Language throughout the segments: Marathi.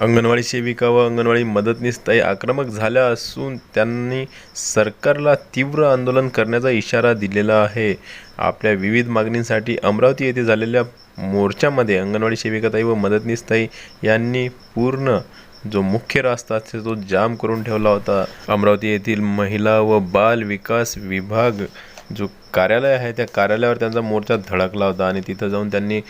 अंगणवाडी सेविका व अंगणवाडी मदतनीस ताई आक्रमक झाल्या असून त्यांनी सरकारला तीव्र आंदोलन करण्याचा इशारा दिलेला आहे. आपल्या विविध मागणींसाठी अमरावती येथे झालेल्या मोर्चामध्ये अंगणवाडी सेविकाताई व मदतनीस ताई यांनी पूर्ण जो मुख्य रस्ता असते तो जाम करून ठेवला होता. अमरावती येथील महिला व बाल विकास विभाग जो कार्यालय आहे त्या कार्यालयावर त्यांचा मोर्चा धडकला होता आणि तिथं जाऊन त्यांनी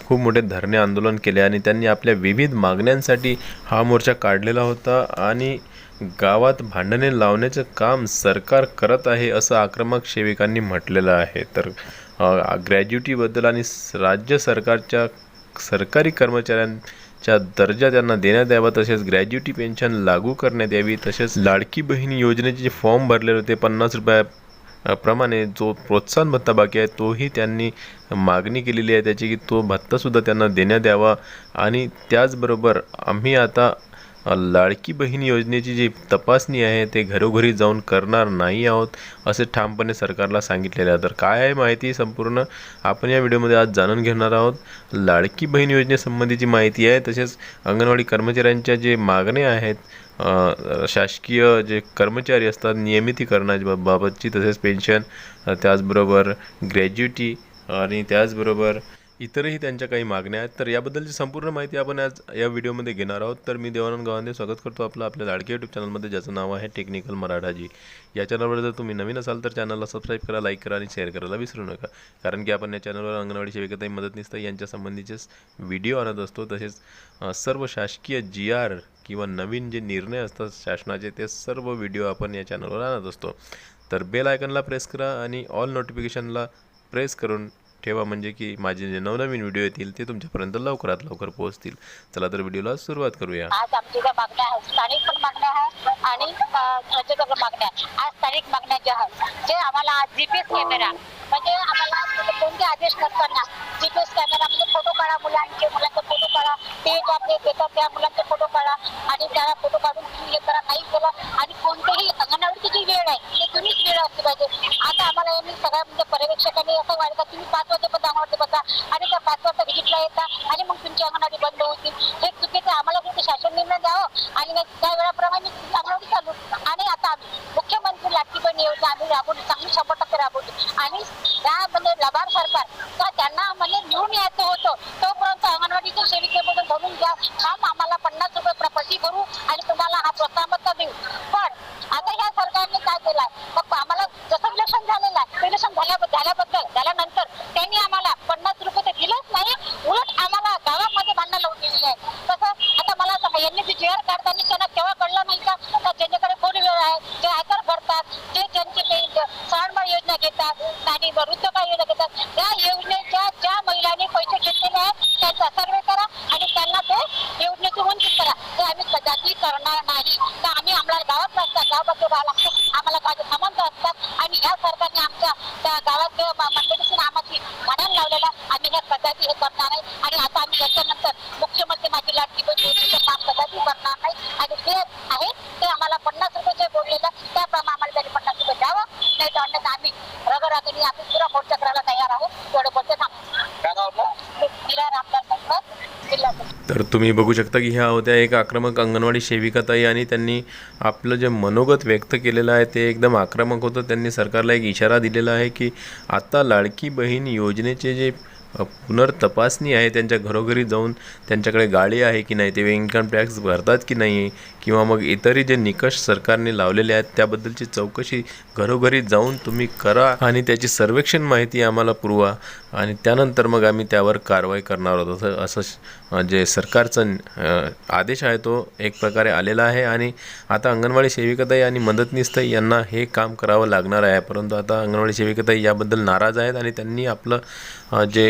खूप मोठे धरणे आंदोलन केले आणि त्यांनी आपल्या विविध मागण्यांसाठी हा मोर्चा काढलेला होता आणि गावात भांडणे लावण्याचं काम सरकार करत आहे असं आक्रमक सेविकांनी म्हटलेलं आहे. तर ग्रॅज्युटीबद्दल आणि राज्य सरकारच्या सरकारी कर्मचाऱ्यांच्या दर्जा त्यांना देण्यात यावा तसेच ग्रॅज्युटी पेन्शन लागू करण्यात यावी तसेच लाडकी बहीण योजनेचे जे फॉर्म भरलेले होते पन्नास रुपया प्रमाणे जो प्रोत्साहन भत्ता बाकी आहे तोही त्यांनी मागणी केलेली आहे त्याची की तो भत्तासुद्धा त्यांना देण्यात यावा आणि त्याचबरोबर आम्ही आता लाडकी बहीण योजनेची जी तपासणी आहे ते घरोघरी जाऊन करणार नाही आहोत असे ठामपणे सरकारला सांगितलेले आहे. तर काय आहे माहिती संपूर्ण आपण या व्हिडिओमध्ये आज जाणून घेणार आहोत. लाडकी बहीण योजनेसंबंधीची माहिती आहे तसेच अंगणवाडी कर्मचाऱ्यांच्या जे मागण्या आहेत शासकीय जे कर्मचारी असतात नियमितीकरणाच्या बाबतची तसेच पेन्शन त्याचबरोबर ग्रॅज्युटी आणि त्याचबरोबर इतरही त्यांच्या काही मागण्या आहेत. तर याबद्दलची संपूर्ण माहिती आपण आज या व्हिडिओमध्ये घेणार आहोत. तर मी देवानंद गावांदे स्वागत करतो आपलं आपल्या लाडके यूट्यूब चॅनलमध्ये ज्याचं नाव आहे टेक्निकल मराठाजी. या चॅनलवर जर तुम्ही नवीन असाल तर चॅनलला सबस्क्राईब करा लाईक करा आणि शेअर करायला विसरू नका. कारण की आपण या चॅनलवर अंगणवाडी सेविकाताई मदतनीस यांच्या संबंधीचेच व्हिडिओ आणत असतो. तसेच सर्व शासकीय जी आर किंवा नवीन जे निर्णय असतात शासनाचे ते सर्व व्हिडिओ आपण या चॅनलवर आणत असतो. तर बेल आयकनला प्रेस करा आणि ऑल नोटिफिकेशनला प्रेस करून ठेवा म्हणजे की माझे जे नवनवीन व्हिडिओ येतील ते तुमच्यापर्यंत लवकरात लवकर पोहोचतील. चला तर व्हिडिओला सुरुवात करूया. आज आमच्या ज्या मागण्या आहेत स्थानिक पण मागण्या आहेत आणि राज्याच्या पण मागण्या आहेत. आज स्थानिक मागण्या ज्या आहेत जे आम्हाला आज जीपीएस कॅमेरा म्हणजे आम्हाला कोणते आदेश नसताना जीपीएस कॅमेरा म्हणजे फोटो काढा मुलांचे मुलांचे फोटो आपले देतात त्या मुलांचे फोटो काढा आणि त्याला फोटो काढून तुम्ही हे करा नाही केलं आणि कोणतेही अंगणवाडीची जी वेळ आहे ते तुम्हीच वेळ असली पाहिजे. आता आम्हाला यांनी सगळ्या म्हणजे पर्यवेक्षकांनी असं वाटतं तुम्ही पाच वाजेपर्यंत अंगणवाडी बसा आणि त्या पाच वाजता व्हिजिटला येता आणि मग तुमची अंगणवाडी बंद होतील हे चुकीचं आहे. आम्हाला फक्त शासन निर्णय द्यावं आणि नाही त्या वेळाप्रमाणे अंगणवाडी चालू आणि आता आम्ही मुख्यमंत्री लाटकी बहीण योजना आम्ही राबवली चांगली शंभर टक्के राबवली आणि त्या म्हणजे लबाड सरकार का त्यांना म्हणजे निवडून यायचं होतं तोपर्यंत अंगणवाडीच्या सेविकेमधून भरून घ्या थांब आम्हाला पन्नास रुपये प्रपटी भरू आणि तुम्हाला हा प्रोत्साहन भत्ता देऊ पण आता ह्या सरकारने काय केलंय मग आम्हाला जसं इलेक्शन झालेलं आहे इलेक्शन झाल्या झाल्याबद्दल झाल्यानंतर त्यांनी आम्हाला पन्नास रुपये तर दिलंच नाही उलट आम्हाला गावामध्ये भांडणं लावून दिलेली आहे कसं आता मला सांगा यांनी जे जेअर काढताना त्यांना केव्हा कळलं नाही का का ज्यांच्याकडे फोर व्हीलर आहे जे आयकर भरतात जे ज्यांचे ते सहाणबाळ योजना घेतात आणि वृद्धबाळ योजना घेतात त्या योजनेच्या ज्या महिलांनी पैसे घेतलेले आहेत त्यांचा सर्वे करा आणि त्यांना ते योजनेतून वंचित करा ते आम्ही कदाचित करणार नाही तर आम्ही आम्हाला गावात नसतात गावामध्ये राहावं लागतं आम्हाला माझे संबंध असतात आणि या सरकारने आमच्या त्या गावात मंडळीची नामाची भांडण लावलेला आम्ही हे कदाचित हे करणार नाही आणि आता आम्ही याच्यानंतर मुख्यमंत्री माझी लाटकी बहीण योजनेचं काम कदाचित करणार नाही आणि जे आहे. ते आम्हाला पन्नास रुपये जे बोललेलं. त्याप्रमाणे आम्हाला त्यांनी पन्नास रुपये द्यावं. नाही तर अन्यथा आम्ही रगरागणी आम्ही पुरा मोर्चा करायला तयार आहोत. तेवढं बोलते रामदास तर तुम्ही बघू शकता की ह्या होत्या एक आक्रमक अंगणवाडी सेविकाताई आणि त्यांनी आपलं जे मनोगत व्यक्त केलेलं आहे ते एकदम आक्रमक होतं. त्यांनी सरकारला एक इशारा दिलेला आहे की आता लाडकी बहीण योजनेचे जे पुनर्तपासणी आहे त्यांच्या घरोघरी जाऊन त्यांच्याकडे गाडी आहे की नाही ते इन्कम टॅक्स भरतात की नाही किंवा मग इतरही जे निकष सरकारने लावलेले आहेत त्याबद्दलची चौकशी घरोघरी जाऊन तुम्ही करा आणि त्याची सर्वेक्षण माहिती आम्हाला पुरवा. आणि त्यानंतर मग आम्ही त्यावर कारवाई करणार आहोत. असं असं जे सरकारचं आदेश आहे तो एक प्रकारे आलेला आहे आणि आता अंगणवाडी सेविकाताई आणि मदतनीसताई यांना हे काम करावं लागणार आहे. परंतु आता अंगणवाडी सेविकाताई याबद्दल नाराज आहेत आणि त्यांनी आपलं जे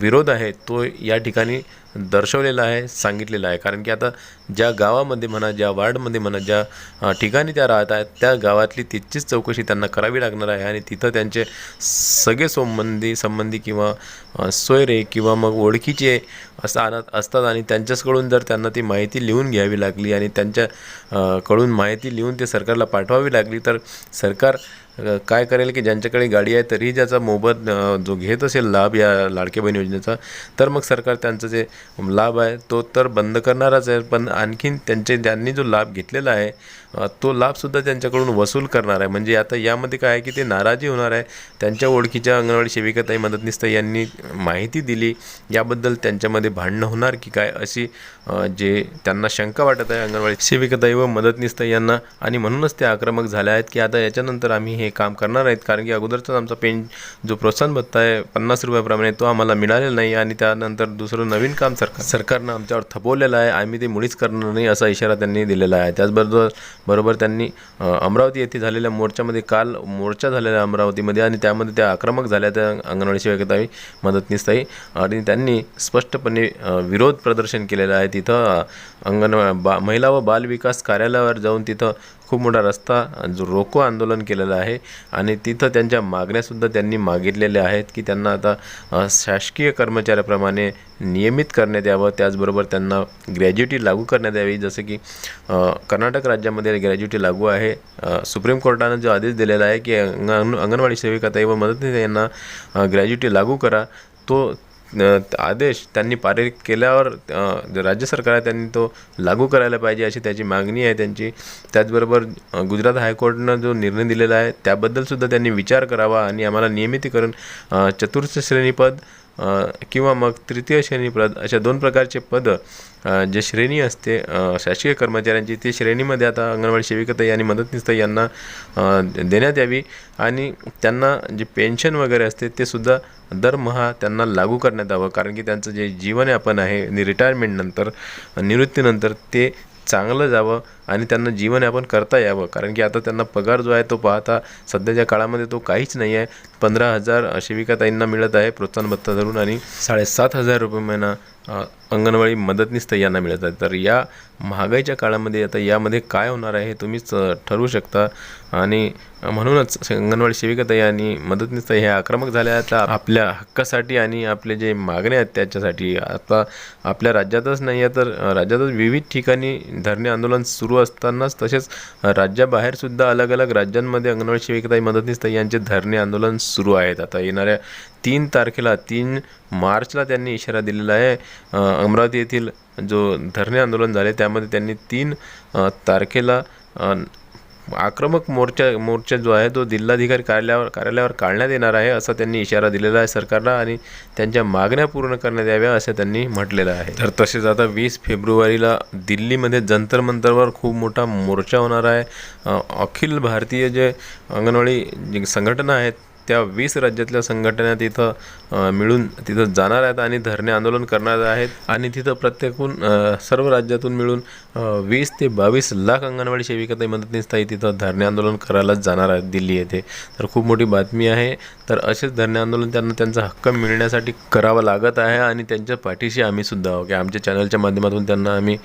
विरोध आहे तो या ठिकाणी दर्शवलेला आहे सांगितलेला आहे. कारण की आता ज्या गावामध्ये म्हणा ज्या वार्डमध्ये म्हणा ज्या ठिकाणी त्या राहत आहेत त्या गावातली तिथचीच चौकशी त्यांना करावी लागणार आहे आणि तिथं त्यांचे सगळे संबंधी संबंधी किंवा सोयरे किंवा मग ओळखीचे असतात असतात आणि त्यांच्याचकडून जर त्यांना ती माहिती लिहून घ्यावी लागली आणि त्यांच्याकडून माहिती लिहून ते सरकारला पाठवावी लागली तर सरकार काय करेल की ज्यांच्याकडे गाडी आहे तरीही ज्याचा मोबत जो घेत असेल लाभ या लाडके बहीण योजनेचा तर मग सरकार त्यांचं जे लाभ आहे तो तर बंद करणारच आहे. पण आणखीन त्यांचे ज्यांनी जो लाभ घेतलेला आहे तो लाभसुद्धा त्यांच्याकडून वसूल करणार आहे. म्हणजे आता यामध्ये काय आहे की ते नाराजी होणार आहे. त्यांच्या ओळखीच्या अंगणवाडी सेविकाताई मदतनीसताई यांनी माहिती दिली. याबद्दल त्यांच्यामध्ये भांडणं होणार की काय अशी जे त्यांना शंका वाटत आहे अंगणवाडी सेविकाताई व मदतनीसताई यांना. आणि म्हणूनच ते आक्रमक झाले आहेत की आता याच्यानंतर आम्ही हे काम करणार आहेत. कारण की अगोदरचाच आमचा पेन जो प्रोत्साहन भत्ता आहे पन्नास रुपयाप्रमाणे तो आम्हाला मिळालेला नाही. आणि त्यानंतर दुसरं नवीन काम सरकार सरकारनं आमच्यावर थपवलेलं आहे. आम्ही ते मुळीच करणार नाही असा इशारा त्यांनी दिलेला आहे. त्याचबरोबर बरोबर त्यांनी अमरावती येथे झालेल्या मोर्चामध्ये काल मोर्चा झालेला अमरावतीमध्ये आणि त्यामध्ये त्या आक्रमक झाल्या त्या अंगणवाडी सेविकाताई मदतनीसताई आणि त्यांनी स्पष्टपणे विरोध प्रदर्शन केलेलं आहे. तिथं अंगणवा बा महिला व बाल विकास कार्यालयावर जाऊन तिथं खूप मोठा रस्ता जो रोको आंदोलन केलेलं आहे आणि तिथं त्यांच्या मागण्यासुद्धा त्यांनी मागितलेल्या आहेत की त्यांना आता शासकीय कर्मचाऱ्याप्रमाणे नियमित करण्यात यावं. त्याचबरोबर त्यांना ग्रॅज्युटी लागू करण्यात यावी. जसं की कर्नाटक राज्यामध्ये ग्रॅज्युटी लागू आहे. सुप्रीम कोर्टानं जो आदेश दिलेला आहे की अंगण अंगणवाडी सेविकाताई व मदतनीस यांना ग्रॅज्युटी लागू करा तो आदेश त्यांनी पारित केल्यावर राज्य सरकार आहे त्यांनी तो लागू करायला पाहिजे अशी त्याची मागणी आहे. त्यांची त्याचबरोबर गुजरात हायकोर्टनं जो निर्णय दिलेला आहे त्याबद्दलसुद्धा त्यांनी विचार करावा आणि आम्हाला नियमितीकरण चतुर्थ श्रेणीपद किंवा मग तृतीय श्रेणीपद अशा दोन प्रकारचे पद जे श्रेणी असते शासकीय कर्मचाऱ्यांची ती श्रेणीमध्ये आता अंगणवाडी सेविकाताई आणि मदतनीसताई यांना देण्यात यावी. आणि त्यांना जे पेन्शन वगैरे असते ते सुद्धा दरमहा त्यांना लागू करण्यात यावं. कारण की त्यांचं जे जीवनयापन आहे नि रिटायरमेंटनंतर निवृत्तीनंतर ते चांगलं जावं. आणि त्यांना जीवनयापन करता यावं. कारण की आता त्यांना पगार जो आहे तो पाहता सध्याच्या काळामध्ये तो काहीच नाही आहे. पंधरा हजार सेविकाताईंना मिळत आहे प्रोत्साहन भत्ता धरून आणि साडेसात हजार रुपये महिना अंगणवाडी मदतनीस यांना मिळत आहे. तर या महागाईच्या काळामध्ये आता यामध्ये काय होणार आहे हे तुम्हीच ठरवू शकता. आणि म्हणूनच अंगणवाडी सेविकाताई आणि मदतनीसताई ह्या आक्रमक झाल्या आहेत. आपल्या हक्कासाठी आणि आपले जे मागणे आहेत त्याच्यासाठी. आता आपल्या राज्यातच नाही आहे तर राज्यातच विविध ठिकाणी धरणे आंदोलन सुरू असतानाच तसेच राज्याबाहेरसुद्धा अलग अलग राज्यांमध्ये अंगणवाडी सेविकाताई मदतनीसताई यांचे धरणे आंदोलन सुरू आहेत. आता येणाऱ्या तीन तारखेला तीन मार्चला त्यांनी इशारा दिलेला आहे. अमरावती येथील जो धरणे आंदोलन झाले त्यामध्ये त्यांनी तीन तारखेला आक्रमक मोर्चा मोर्चा जो आहे तो जिल्हाधिकारी कार्यालयावर कार्यालयावर काढण्यात येणार आहे असा त्यांनी इशारा दिलेला आहे सरकारला आणि त्यांच्या मागण्या पूर्ण करण्यात याव्या असं त्यांनी म्हटलेलं आहे. तर तसेच आता वीस फेब्रुवारीला दिल्लीमध्ये जंतर मंतरवर खूप मोठा मोर्चा होणार आहे. अखिल भारतीय जे अंगणवाडी जी संघटना आहेत त्या वीस राज्यातल्या संघटना तिथं मिळून तिथं जाणार आहेत आणि धरणे आंदोलन करणार आहेत. आणि तिथं प्रत्येकून सर्व राज्यातून मिळून वीस ते बावीस लाख अंगणवाडी सेविकाताई मदतनीसताई तिथं धरणे आंदोलन करायलाच जाणार आहेत दिल्ली येथे. तर खूप मोठी बातमी आहे. तर असेच धरणे आंदोलन त्यांना त्यांचा हक्क मिळण्यासाठी करावं लागत आहे आणि त्यांच्या पाठीशी आम्ही सुद्धा आहोत. की आमच्या चॅनलच्या माध्यमातून त्यांना आम्ही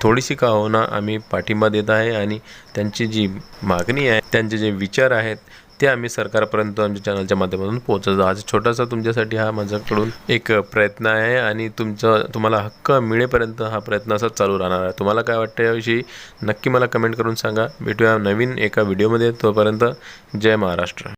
थोडीशी का होना आम्ही पाठिंबा देत आहे आणि त्यांची जी मागणी आहे त्यांचे जे विचार आहेत ते आम्ही सरकारपर्यंत आमच्या चॅनलच्या माध्यमातून पोहोचत आज छोटासा तुमच्यासाठी हा माझ्याकडून एक प्रयत्न आहे आणि तुमचं तुम्हाला हक्क मिळेपर्यंत हा प्रयत्न असाच चालू राहणार आहे. तुम्हाला काय वाटतं याविषयी नक्की मला कमेंट करून सांगा. भेटूया नवीन एका व्हिडिओमध्ये तोपर्यंत जय महाराष्ट्र.